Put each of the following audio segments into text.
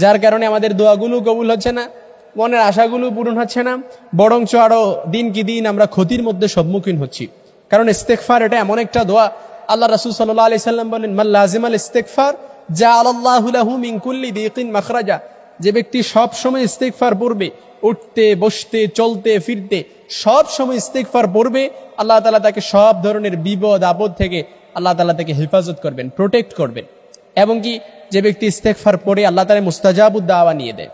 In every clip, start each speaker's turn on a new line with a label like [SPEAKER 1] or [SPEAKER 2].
[SPEAKER 1] যার কারণে আমাদের দোয়াগুলো কবুল হচ্ছে না, মনের আশাগুলো পূরণ হচ্ছে না, বরঞ্চ আরও দিন কি দিন আমরা ক্ষতির মধ্যে সম্মুখীন হচ্ছি। কারণ ইস্তেকফার এটা এমন একটা দোয়া। আল্লাহ রাসুল সাল্লাহ আলি সাল্লাম বলেন মাল্লাজিম আল ইস্তেকফার যা আল্লাহুলাহু মিনকুল্লি দিকিন মাখরাজা। যে ব্যক্তি সব সময় ইস্তেকফার পড়বে, উঠতে, বসতে, চলতে, ফিরতে, সব সময় ইস্তেকফার পড়বে, আল্লাহ তালা তাকে সব ধরনের বিপদ, আপদ থেকে আল্লাহ তালা তাকে হেফাজত করবেন প্রোটেক্ট করবেন। এবং কি যে ব্যক্তি ইস্তেকফার পড়ে আল্লাহ তালা মুস্তাজাবুদ্দাওয়া নিয়ে দেয়।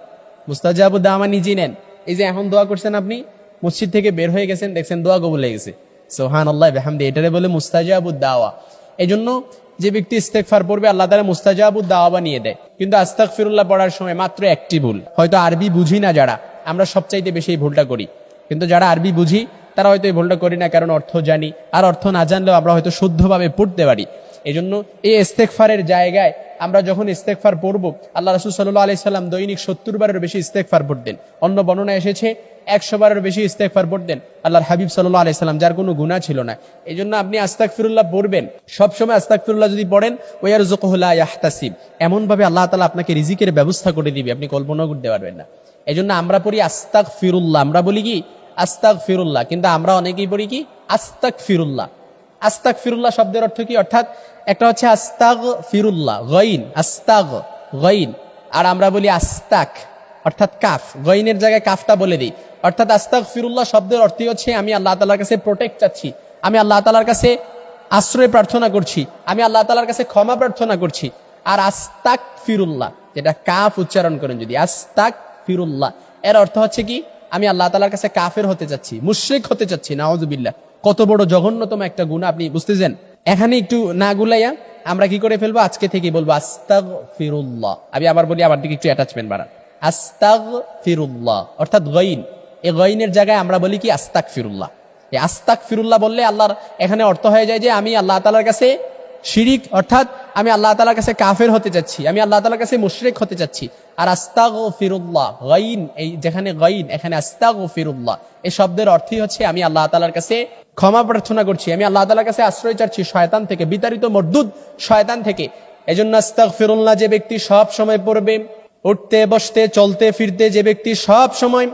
[SPEAKER 1] মুস্তাজাবুদ্দাওয়া নিজে নেন। এই যে এখন দোয়া করছেন আপনি, মসজিদ থেকে বের হয়ে গেছেন, দেখছেন দোয়া কবুল হয়ে গেছে। সোহান আল্লাহ বেহামদি, এটারে বলে মুস্তাজাবুদ্দাওয়া এই জন্য যে ব্যক্তি ইস্তেকফার পড়বে, আল্লাহ তালা মুস্তাজাবুদ্দাওয়া বানিয়ে দেয়। কিন্তু আস্তাক ফিরুল্লাহ পড়ার সময় মাত্র একটি ভুল। হয়তো আরবি বুঝি না যারা, আমরা সবচাইতে বেশি এই ভুলটা করি। কিন্তু যারা আরবি বুঝি, তারা হয়তো এই ভুলটা করি না, কারণ অর্থ জানি। আর অর্থ না জানলেও আমরা হয়তো শুদ্ধভাবে পড়তে পারি। এই জন্য এই ইস্তেকফারের জায়গায় আমরা যখন ইস্তেকফার পড়ব, আল্লাহ রসুল সাল্লাহ আলি সাল্লাম দৈনিক সত্তর বারের বেশি ইস্তেকফার পড়তেন। অন্য বর্ণনা এসেছে, একশো বারের বেশি ইস্তেকফার পড়তেন আল্লাহর হাবিব সাল্লাহ আলি সাল্লাম, যার কোনো গুণা ছিল না। এই জন্য আপনি আস্তাক ফিরুল্লাহ পড়বেন। সবসময় আস্তাক ফিরুল্লাহ যদি পড়েন ওয়ার জোকহুল্লাহ ইয়াহতাসিব। এমনভাবে আল্লাহ তালা আপনাকে রিজিকের ব্যবস্থা করে দিবে, আপনি কল্পনা করতে পারবেন না। এই জন্য আমরা পড়ি আস্তাক ফিরুল্লাহ আমরা বলি কি? আস্তাক ফিরুল্লাহ কিন্তু আমরা অনেকেই পড়ি কি? আস্তাক ফিরুল্লাহ আস্তাক ফিরুল্লাহ শব্দের অর্থ কি? অর্থাৎ একটা হচ্ছে আস্তাক ফিরুল্লাহ গইন, আস্তাগ, গইন। আর আমরা বলি আস্তাক, অর্থাৎ কাফ। গইনের জায়গায় কাফটা বলে দিই। অর্থাৎ আস্তাক ফিরুল্লাহ শব্দের অর্থই হচ্ছে আমি আল্লাহ তালার কাছে প্রোটেক্ট চাচ্ছি। আমি আল্লাহ তালার কাছে আশ্রয় প্রার্থনা করছি। আমি আল্লাহ তালার কাছে ক্ষমা প্রার্থনা করছি। আর আস্তাক ফিরুল্লাহ যেটা কাফ উচ্চারণ করেন যদি আস্তাক ফিরুল্লাহ এর অর্থ হচ্ছে কি? আমি আল্লাহ তালার কাছে কাফের হতে চাচ্ছি, মুশ্রিক হতে চাচ্ছি নাওজুবিল্লাহ কত বড় জঘন্যতম একটা গুণা আপনি বুঝতেছেন? এখানে একটু না গুলাইয়া আমরা কি করে ফেলব? আজকে থেকে বলব আস্তাগ ফিরুল্লাহ আমি আবার বলি, আমার দিকে একটু অ্যাটাচমেন্ট বাড়ান। আস্তাগ ফিরুল্লাহ অর্থাৎ গইন। এ গইনের জায়গায় আমরা বলি কি? আস্তাক ফিরুল্লাহ আস্তাক ফিরুল্লাহ বললে আল্লাহর এখানে অর্থ হয়ে যায় যে, আমি আল্লাহ তালার কাছে শিরিক, অর্থাৎ আমি আল্লাহ তালার কাছে কাফের হতে চাচ্ছি আমি আল্লাহ তালার কাছে মুশরিক হতে চাচ্ছি আর আস্তাগ ফিরুল্লাহ গইন, এই যেখানে গইন, এখানে আস্তাগ ফিরুল্লাহ এই শব্দের অর্থই হচ্ছে আমি আল্লাহ তালার কাছে ক্ষমা প্রার্থনা করছি, আমি আল্লাহ তালার কাছে আশ্রয় চাচ্ছি শয়তান থেকে, বিতাড়িত মর্দুদ শয়তান থেকে। এজন্য আস্তাগ ফিরুল্লাহ যে ব্যক্তি সব সময় পড়বে, উঠতে, বসতে, চলতে, ফিরতে, যে ব্যক্তি সব সময়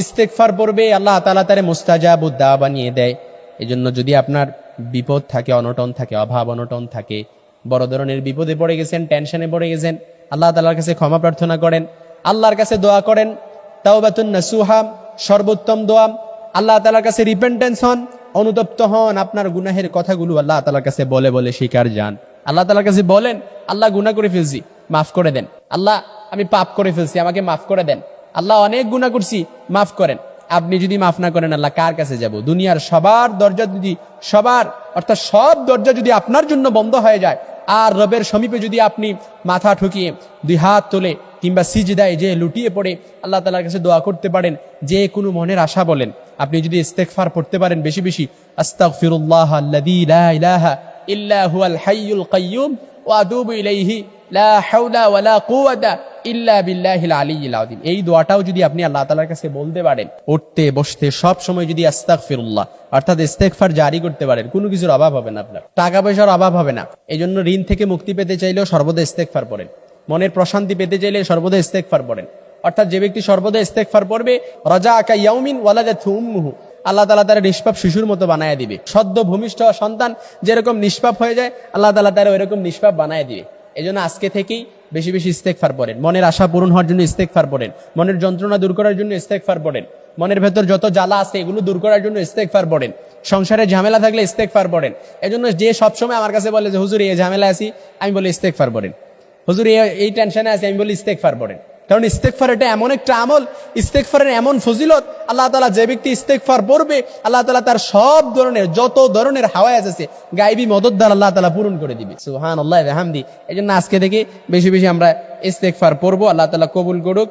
[SPEAKER 1] ইস্তেকফার পড়বে, আল্লাহ তালা তারে মুস্তাজাবুদ্দা বানিয়ে দেয়। এজন্য যদি আপনার বিপদ থাকে, অনটন থাকে, অভাব, অনটন থাকে। বড় ধরনের বিপদে পড়ে গেছেন টেনশনে পড়ে গেছেন। আল্লাহ তালার কাছে ক্ষমা প্রার্থনা করেন। আল্লাহর কাছে দোয়া করেন। তাওবাতুন নাসুহা, সর্বোত্তম দোয়া। আল্লাহ তালার কাছে রিপেন্টেন্স হন, অনুতপ্ত হন। আপনার গুনাহের কথাগুলো আল্লাহ তালার কাছে বলে বলে শিকার যান। আল্লাহ তালার কাছে বলেন, আল্লাহ গুনা করে ফেলছি মাফ করে দেন। আল্লাহ, আমি পাপ করে ফেলছি, আমাকে মাফ করে দেন। আল্লাহ অনেক গুনাহ করছি মাফ করেন। আপনি যদি মাফ না করেন আল্লাহ কার কাছে যাব? দুনিয়ার সবার দরজা যদি সবার, অর্থাৎ সব দরজা যদি আপনার জন্য বন্ধ হয়ে যায়, আর রবের সমীপে যদি আপনি মাথা ঠুকিয়ে দুই হাত তোলে কিংবা সিজদায় যে লুটিয়ে পড়ে, আল্লাহ তালার কাছে দোয়া করতে পারেন, যে কোনো মনের আশা বলেন। আপনি যদি ইস্তেকফার পড়তে পারেন বেশি বেশি, আস্তাগফিরুল্লাহ আল্লাযী লা ইলাহা ইল্লা হুয়াল হাইয়ুল কাইয়্যুম ওয়া ইলাইহি, লা হাওলা ওয়ালা কুওয়াতা ইল্লা বিল্লাহিল আলিয়্যিল আযীম। এই দোয়াটাও যদি আপনি আল্লাহ তাআলার কাছে বলতে পারেন উঠতে বসতে, সব সময় যদি আস্তাগফিরুল্লাহ, অর্থাৎ ইস্তেগফার জারি করতে পারেন, কোনো কিছুর অভাব হবে না আপনার। টাকা পয়সার অভাব হবে না। এই জন্য ঋণ থেকে মুক্তি পেতে চাইলেও সর্বদা ইস্তেগফার পড়েন। মনের প্রশান্তি পেতে চাইলে সর্বদা ইস্তেগফার পড়েন। অর্থাৎ যে ব্যক্তি সর্বদা ইস্তেগফার পড়বে রাজা আকা ইয়াউমিন ওয়ালাদাতহু উম্মুহু। আল্লাহ তালা তারা নিষ্পাপ শিশুর মতো বানায় দিবে। সদ্য ভূমিষ্ঠ সন্তান যেরকম নিষ্পাপ হয়ে যায়, আল্লাহ তালা তারা ওইরকম নিষ্পাপ বানায় দিবে। এই জন্য আজকে থেকেই বেশি বেশি ইস্তেকফার পড়েন। মনের আশা পূরণ হওয়ার জন্য ইস্তেকফার পড়েন। মনের যন্ত্রণা দূর করার জন্য ইস্তেকফার পড়েন। মনের ভেতর যত জ্বালা আছে এগুলো দূর করার জন্য ইস্তেকফার পড়েন। সংসারে ঝামেলা থাকলে ইস্তেকফার পড়েন। এজন্য জন্য যে সবসময় আমার কাছে বলে যে, হুজুর, এই ঝামেলা আছি, আমি বলি ইস্তেকফার পড়েন। হুজুর, এই টেনশনে আছি, আমি বলি ইস্তেকফার পড়েন। কারণ ইস্তেকফার এটা এমন একটা আমল ইস্তেকফারের এমন ফজিলত, আল্লাহ তালা যে ব্যক্তি ইস্তেকফার পড়বে, আল্লাহ তালা তার সব ধরনের, যত ধরনের হাওয়ায় আছে গাইবি মদত দ্বার আল্লাহ তালা পূরণ করে দিবে। সুহান আল্লাহ হামদি এই জন্য আজকে থেকে বেশি বেশি আমরা ইস্তেকফার পড়ব, আল্লাহ তালা কবুল করুক।